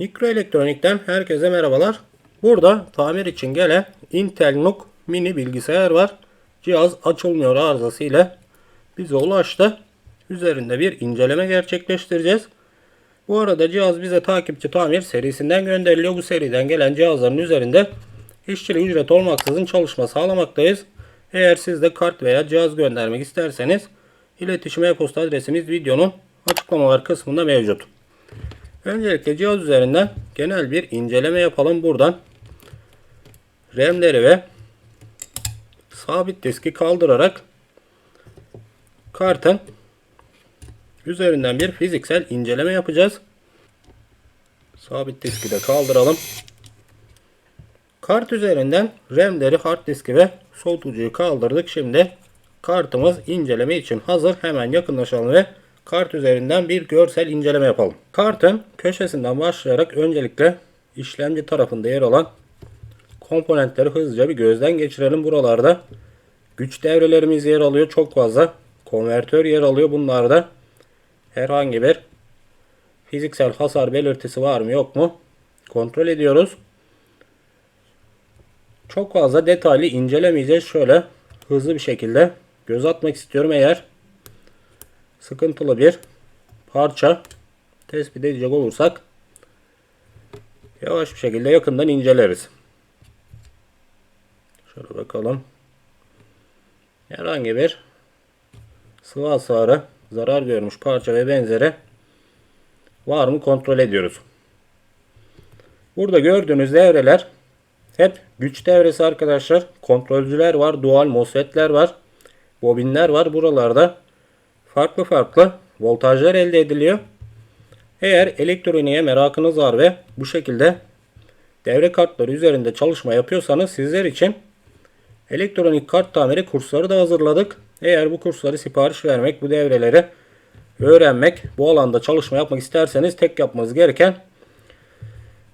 Mikroelektronikten herkese merhabalar. Burada tamir için gelen Intel NUC mini bilgisayar var. Cihaz açılmıyor arızası ile bize ulaştı. Üzerinde bir inceleme gerçekleştireceğiz. Bu arada cihaz bize takipçi tamir serisinden gönderiliyor. Bu seriden gelen cihazların üzerinde işçilik ücret olmaksızın çalışma sağlamaktayız. Eğer siz de kart veya cihaz göndermek isterseniz iletişim e-posta adresimiz videonun açıklamalar kısmında mevcut. Öncelikle cihaz üzerinden genel bir inceleme yapalım buradan. RAM'leri ve sabit diski kaldırarak kartın üzerinden bir fiziksel inceleme yapacağız. Sabit diski de kaldıralım. Kart üzerinden RAM'leri, hard diski ve soğutucuyu kaldırdık. Şimdi kartımız inceleme için hazır. Hemen yakınlaşalım ve kart üzerinden bir görsel inceleme yapalım. Kartın köşesinden başlayarak öncelikle işlemci tarafında yer alan komponentleri hızlıca bir gözden geçirelim. Buralarda güç devrelerimiz yer alıyor. Çok fazla konvertör yer alıyor. Bunlarda herhangi bir fiziksel hasar belirtisi var mı yok mu kontrol ediyoruz. Çok fazla detaylı incelemeyeceğiz. Şöyle hızlı bir şekilde göz atmak istiyorum. Eğer sıkıntılı bir parça tespit edecek olursak yavaş bir şekilde yakından inceleriz. Şöyle bakalım. Herhangi bir sıvı hasarı, zarar görmüş parça ve benzeri var mı kontrol ediyoruz. Burada gördüğünüz devreler hep güç devresi arkadaşlar. Kontrolcüler var, dual MOSFET'ler var, bobinler var. Buralarda farklı farklı voltajlar elde ediliyor. Eğer elektroniğe merakınız var ve bu şekilde devre kartları üzerinde çalışma yapıyorsanız sizler için elektronik kart tamiri kursları da hazırladık. Eğer bu kursları sipariş vermek, bu devreleri öğrenmek, bu alanda çalışma yapmak isterseniz tek yapmanız gereken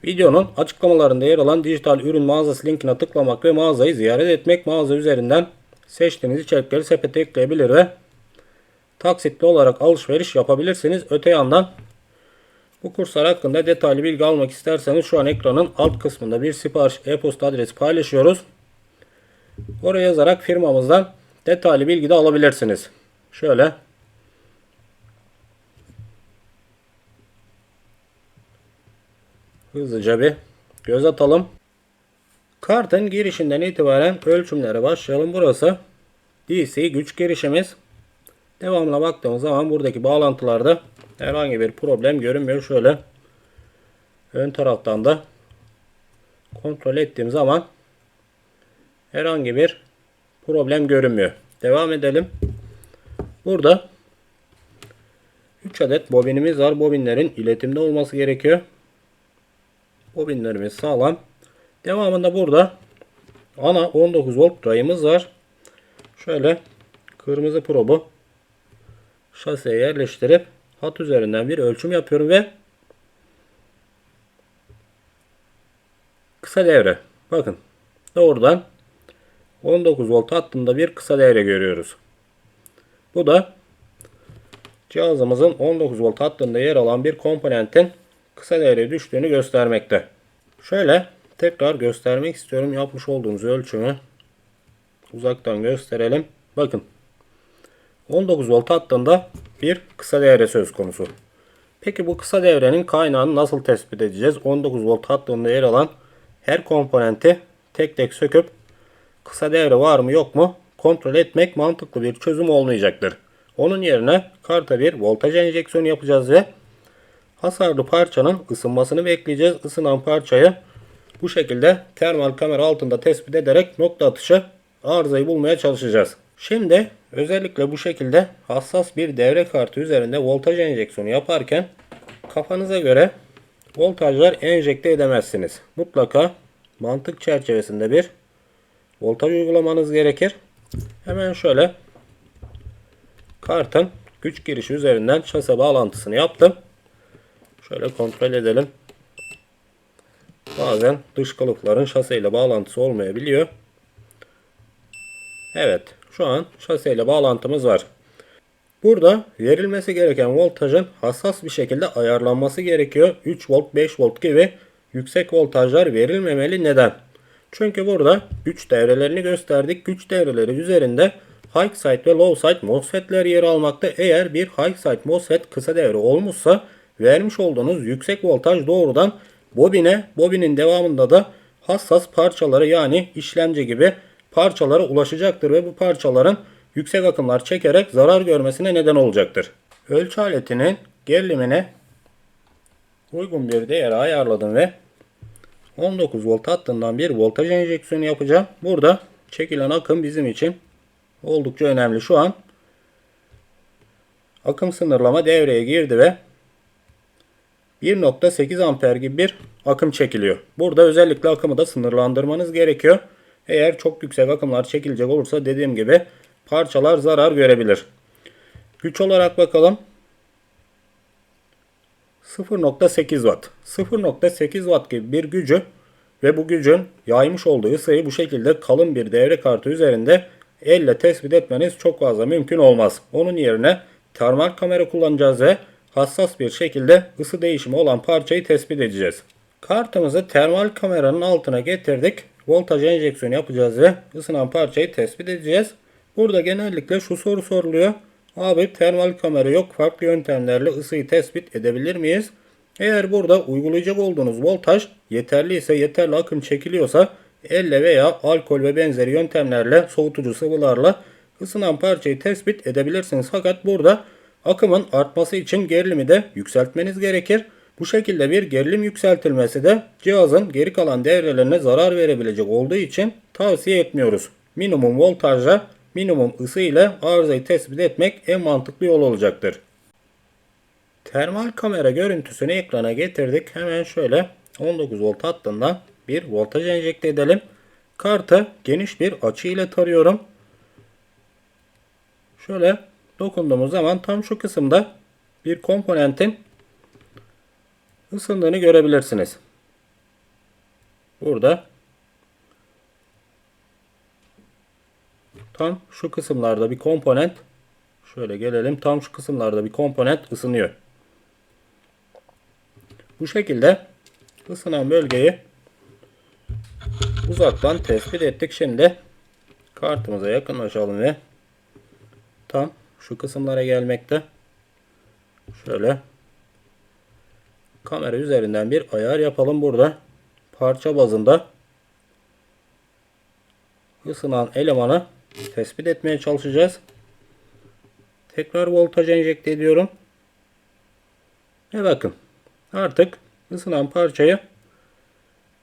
videonun açıklamalarında yer alan dijital ürün mağazası linkine tıklamak ve mağazayı ziyaret etmek. Mağaza üzerinden seçtiğiniz içerikleri sepete ekleyebilir ve taksitli olarak alışveriş yapabilirsiniz. Öte yandan bu kurslar hakkında detaylı bilgi almak isterseniz şu an ekranın alt kısmında bir sipariş e-posta adresi paylaşıyoruz. Oraya yazarak firmamızdan detaylı bilgi de alabilirsiniz. Şöyle hızlıca bir göz atalım. Kartın girişinden itibaren ölçümlere başlayalım. Burası DC güç girişimiz. Devamına baktığımız zaman buradaki bağlantılarda herhangi bir problem görünmüyor. Şöyle ön taraftan da kontrol ettiğim zaman herhangi bir problem görünmüyor. Devam edelim. Burada 3 adet bobinimiz var. Bobinlerin iletimde olması gerekiyor. Bobinlerimiz sağlam. Devamında burada ana 19 volt rayımız var. Şöyle kırmızı probu şaseye yerleştirip hat üzerinden bir ölçüm yapıyorum ve kısa devre. Bakın doğrudan 19 volt hattında bir kısa devre görüyoruz. Bu da cihazımızın 19 volt hattında yer alan bir komponentin kısa devre düştüğünü göstermekte. Şöyle tekrar göstermek istiyorum yapmış olduğumuz ölçümü. Uzaktan gösterelim. Bakın 19 volt hattında bir kısa devre söz konusu. Peki bu kısa devrenin kaynağını nasıl tespit edeceğiz? 19 volt hattında yer alan her komponenti tek tek söküp kısa devre var mı yok mu kontrol etmek mantıklı bir çözüm olmayacaktır. Onun yerine karta bir voltaj enjeksiyonu yapacağız ve hasarlı parçanın ısınmasını bekleyeceğiz. Isınan parçayı bu şekilde termal kamera altında tespit ederek nokta atışı arızayı bulmaya çalışacağız. Şimdi özellikle bu şekilde hassas bir devre kartı üzerinde voltaj enjeksiyonu yaparken kafanıza göre voltajlar enjekte edemezsiniz. Mutlaka mantık çerçevesinde bir voltaj uygulamanız gerekir. Hemen şöyle kartın güç girişi üzerinden şase bağlantısını yaptım. Şöyle kontrol edelim. Bazen dış kalıpların şase ile bağlantısı olmayabiliyor. Evet şu an şase ile bağlantımız var. Burada verilmesi gereken voltajın hassas bir şekilde ayarlanması gerekiyor. 3 volt, 5 volt gibi yüksek voltajlar verilmemeli. Neden? Çünkü burada güç devrelerini gösterdik. Güç devreleri üzerinde high side ve low side MOSFET'ler yer almakta. Eğer bir high side MOSFET kısa devre olmuşsa vermiş olduğunuz yüksek voltaj doğrudan bobine, bobinin devamında da hassas parçaları yani işlemci gibi parçalara ulaşacaktır ve bu parçaların yüksek akımlar çekerek zarar görmesine neden olacaktır. Ölçü aletinin gerilimine uygun bir değere ayarladım ve 19 volt hattından bir voltaj enjeksiyonu yapacağım. Burada çekilen akım bizim için oldukça önemli. Şu an akım sınırlama devreye girdi ve 1.8 amper gibi bir akım çekiliyor. Burada özellikle akımı da sınırlandırmanız gerekiyor. Eğer çok yüksek akımlar çekilecek olursa dediğim gibi parçalar zarar görebilir. Güç olarak bakalım. 0.8 watt. 0.8 watt gibi bir gücü ve bu gücün yaymış olduğu ısıyı bu şekilde kalın bir devre kartı üzerinde elle tespit etmeniz çok fazla mümkün olmaz. Onun yerine termal kamera kullanacağız ve hassas bir şekilde ısı değişimi olan parçayı tespit edeceğiz. Kartımızı termal kameranın altına getirdik. Voltaj enjeksiyonu yapacağız ve ısınan parçayı tespit edeceğiz. Burada genellikle şu soru soruluyor. Abi termal kamera yok farklı yöntemlerle ısıyı tespit edebilir miyiz? Eğer burada uygulayacak olduğunuz voltaj yeterli ise yeterli akım çekiliyorsa elle veya alkol ve benzeri yöntemlerle soğutucu sıvılarla ısınan parçayı tespit edebilirsiniz. Fakat burada akımın artması için gerilimi de yükseltmeniz gerekir. Bu şekilde bir gerilim yükseltilmesi de cihazın geri kalan devrelerine zarar verebilecek olduğu için tavsiye etmiyoruz. Minimum voltajla minimum ısı ile arızayı tespit etmek en mantıklı yol olacaktır. Termal kamera görüntüsünü ekrana getirdik. Hemen şöyle 19 volt hattından bir voltaj enjekte edelim. Kartı geniş bir açı ile tarıyorum. Şöyle dokunduğumuz zaman tam şu kısımda bir komponentin ısındığını görebilirsiniz. Burada tam şu kısımlarda bir komponent şöyle gelelim tam şu kısımlarda bir komponent ısınıyor. Bu şekilde ısınan bölgeyi uzaktan tespit ettik. Şimdi kartımıza yakınlaşalım ve tam şu kısımlara gelmekte. Şöyle kamera üzerinden bir ayar yapalım burada. Parça bazında ısınan elemanı tespit etmeye çalışacağız. Tekrar voltaj enjekte ediyorum. Ve bakın artık ısınan parçayı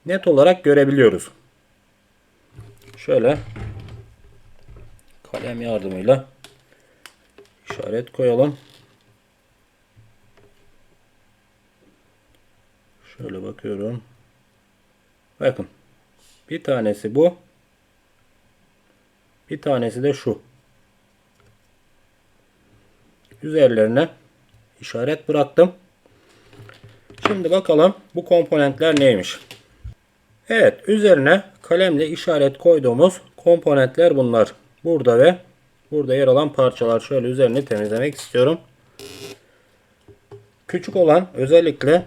net olarak görebiliyoruz. Şöyle kalem yardımıyla işaret koyalım. Şöyle bakıyorum. Bakın. Bir tanesi bu. Bir tanesi de şu. Üzerlerine işaret bıraktım. Şimdi bakalım bu komponentler neymiş. Evet üzerine kalemle işaret koyduğumuz komponentler bunlar. Burada ve burada yer alan parçalar. Şöyle üzerini temizlemek istiyorum. Küçük olan özellikle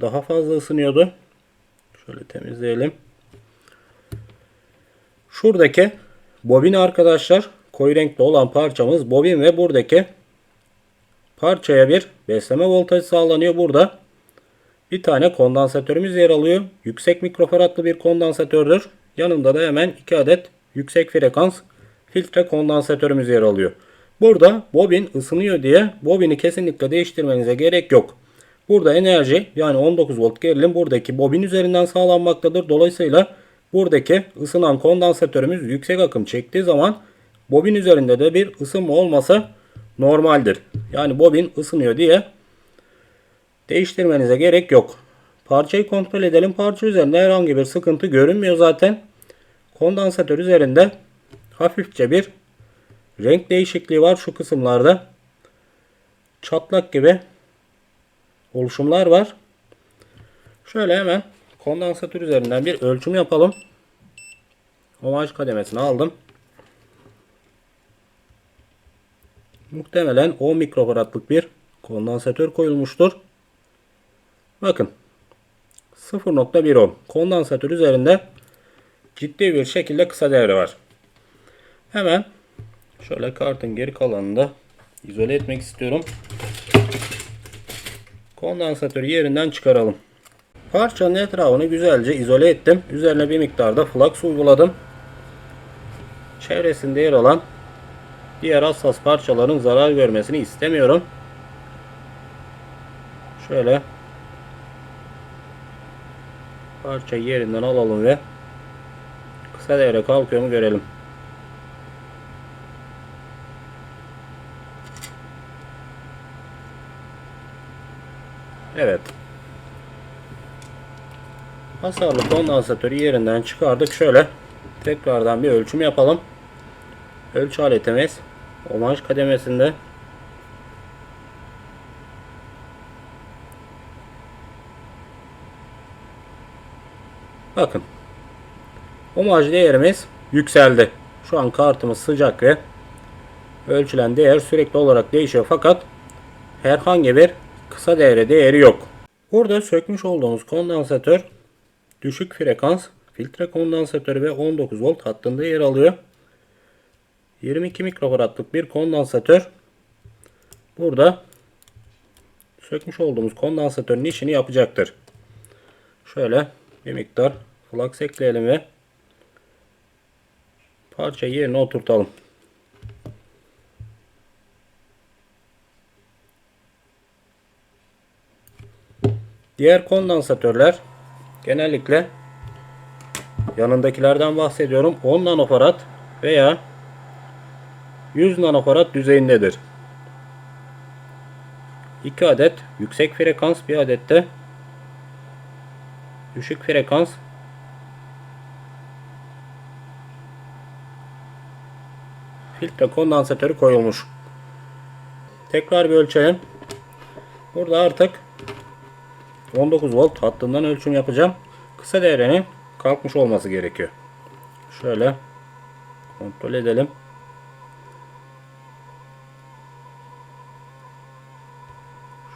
daha fazla ısınıyordu. Şöyle temizleyelim. Şuradaki bobin arkadaşlar koyu renkli olan parçamız bobin ve buradaki parçaya bir besleme voltajı sağlanıyor. Burada bir tane kondansatörümüz yer alıyor. Yüksek mikrofaradlı bir kondansatördür. Yanında da hemen 2 adet yüksek frekans filtre kondansatörümüz yer alıyor. Burada bobin ısınıyor diye bobini kesinlikle değiştirmenize gerek yok. Burada enerji yani 19 volt gerilim buradaki bobin üzerinden sağlanmaktadır. Dolayısıyla buradaki ısınan kondansatörümüz yüksek akım çektiği zaman bobin üzerinde de bir ısınma olması normaldir. Yani bobin ısınıyor diye değiştirmenize gerek yok. Parçayı kontrol edelim. Parça üzerinde herhangi bir sıkıntı görünmüyor zaten. Kondansatör üzerinde hafifçe bir renk değişikliği var şu kısımlarda. Çatlak gibi oluşumlar var. Şöyle hemen kondansatör üzerinden bir ölçüm yapalım. Omaj kademesini aldım. muhtemelen 10 mikrofaradlık bir kondansatör koyulmuştur. Bakın 0.1 ohm kondansatör üzerinde ciddi bir şekilde kısa devre var. Hemen şöyle kartın geri kalanını da izole etmek istiyorum. Kondansatörü yerinden çıkaralım. Parçanın etrafını güzelce izole ettim. Üzerine bir miktarda flux uyguladım. Çevresinde yer alan diğer hassas parçaların zarar görmesini istemiyorum. Şöyle parçayı yerinden alalım ve kısa devre kalkıyor mu görelim. Evet. Hasarlı kondansatörü yerinden çıkardık. Şöyle tekrardan bir ölçüm yapalım. Ölçü aletimiz omaj kademesinde. Bakın. Omaj değerimiz yükseldi. Şu an kartımız sıcak ve ölçülen değer sürekli olarak değişiyor fakat herhangi bir kısa devre değeri yok. Burada sökmüş olduğumuz kondansatör düşük frekans filtre kondansatörü ve 19 volt hattında yer alıyor. 22 mikrofaradlık bir kondansatör burada sökmüş olduğumuz kondansatörün işini yapacaktır. Şöyle bir miktar flux ekleyelim ve parçayı yerine oturtalım. Diğer kondansatörler genellikle yanındakilerden bahsediyorum 10 nanofarad veya 100 nanofarad düzeyindedir. 2 adet yüksek frekans bir adet de düşük frekans filtre kondansatörü koyulmuş. Tekrar bir ölçelim. Burada artık 19 volt hattından ölçüm yapacağım. Kısa devrenin kalkmış olması gerekiyor. Şöyle kontrol edelim.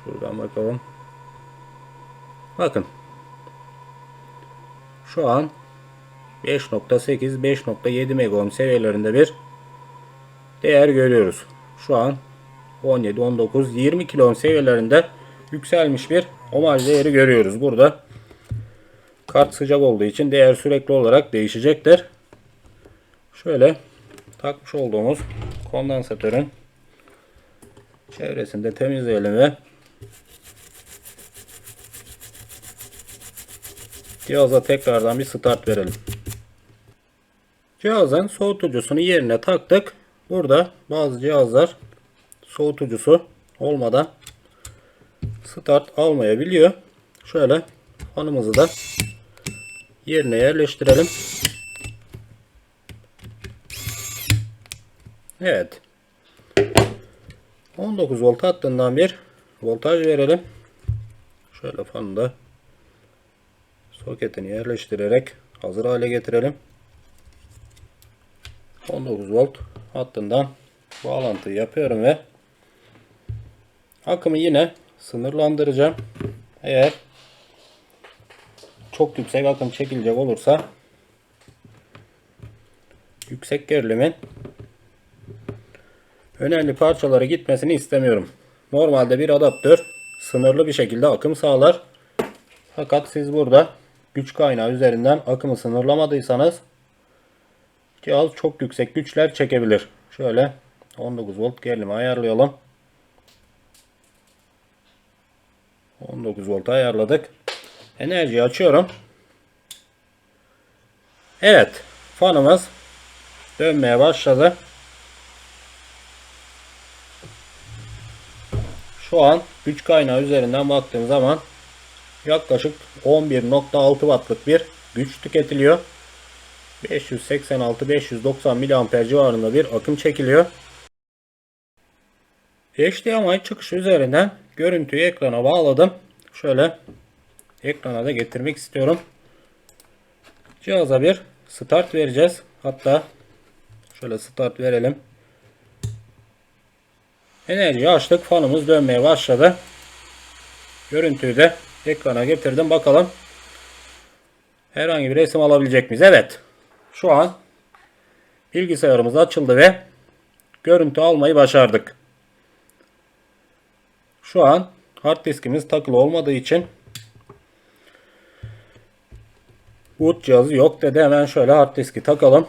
Şuradan bakalım. Bakın. Şu an 5.8 5.7 megaohm seviyelerinde bir değer görüyoruz. Şu an 17 19 20 kilo seviyelerinde yükselmiş bir omaj değeri görüyoruz. Burada kart sıcak olduğu için değer sürekli olarak değişecektir. Şöyle takmış olduğumuz kondansatörün çevresinde temizleyelim ve cihaza tekrardan bir start verelim. Cihazın soğutucusunu yerine taktık. Burada bazı cihazlar soğutucusu olmadan start almayabiliyor. Şöyle fanımızı da yerine yerleştirelim. Evet. 19 volt hattından bir voltaj verelim. Şöyle fanı da soketini yerleştirerek hazır hale getirelim. 19 volt hattından bağlantıyı yapıyorum ve akımı yine sınırlandıracağım. Eğer çok yüksek akım çekilecek olursa yüksek gerilimin önemli parçalara gitmesini istemiyorum. Normalde bir adaptör sınırlı bir şekilde akım sağlar. Fakat siz burada güç kaynağı üzerinden akımı sınırlamadıysanız cihaz çok yüksek güçler çekebilir. Şöyle 19 volt gerilimi ayarlayalım. 19 volt ayarladık. Enerjiyi açıyorum. Evet. Fanımız dönmeye başladı. Şu an güç kaynağı üzerinden baktığım zaman yaklaşık 11.6 wattlık bir güç tüketiliyor. 586-590 mAh civarında bir akım çekiliyor. HDMI çıkışı üzerinden görüntüyü ekrana bağladım. Şöyle ekrana da getirmek istiyorum. Cihaza bir start vereceğiz. Hatta şöyle start verelim. Enerjiyi açtık. Fanımız dönmeye başladı. Görüntüyü de ekrana getirdim. Bakalım herhangi bir resim alabilecek miyiz? Evet. Şu an bilgisayarımız açıldı ve görüntü almayı başardık. Şu an hard diskimiz takılı olmadığı için boot cihazı yok dedi. Hemen şöyle hard diski takalım.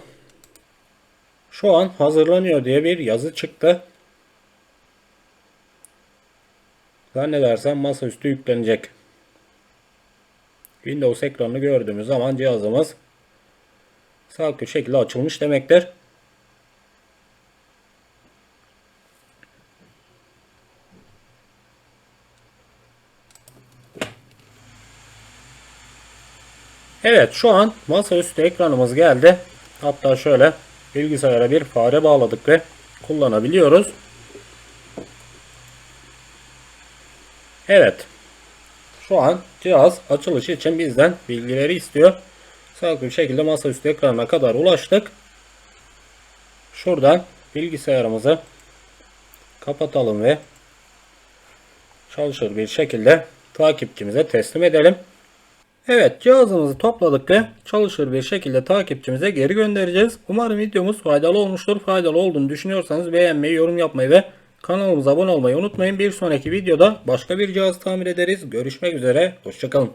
Şu an hazırlanıyor diye bir yazı çıktı. Zannedersem masaüstü yüklenecek. Windows ekranını gördüğümüz zaman cihazımız sağlıklı şekilde açılmış demektir. Evet şu an masaüstü ekranımız geldi. Hatta şöyle bilgisayara bir fare bağladık ve kullanabiliyoruz. Evet. Şu an cihaz açılışı için bizden bilgileri istiyor. Sağlıklı bir şekilde masaüstü ekranına kadar ulaştık. Şuradan bilgisayarımızı kapatalım ve çalışır bir şekilde takipçimize teslim edelim. Evet cihazımızı topladık ve çalışır bir şekilde takipçimize geri göndereceğiz. Umarım videomuz faydalı olmuştur. Faydalı olduğunu düşünüyorsanız beğenmeyi, yorum yapmayı ve kanalımıza abone olmayı unutmayın. Bir sonraki videoda başka bir cihaz tamir ederiz. Görüşmek üzere. Hoşçakalın.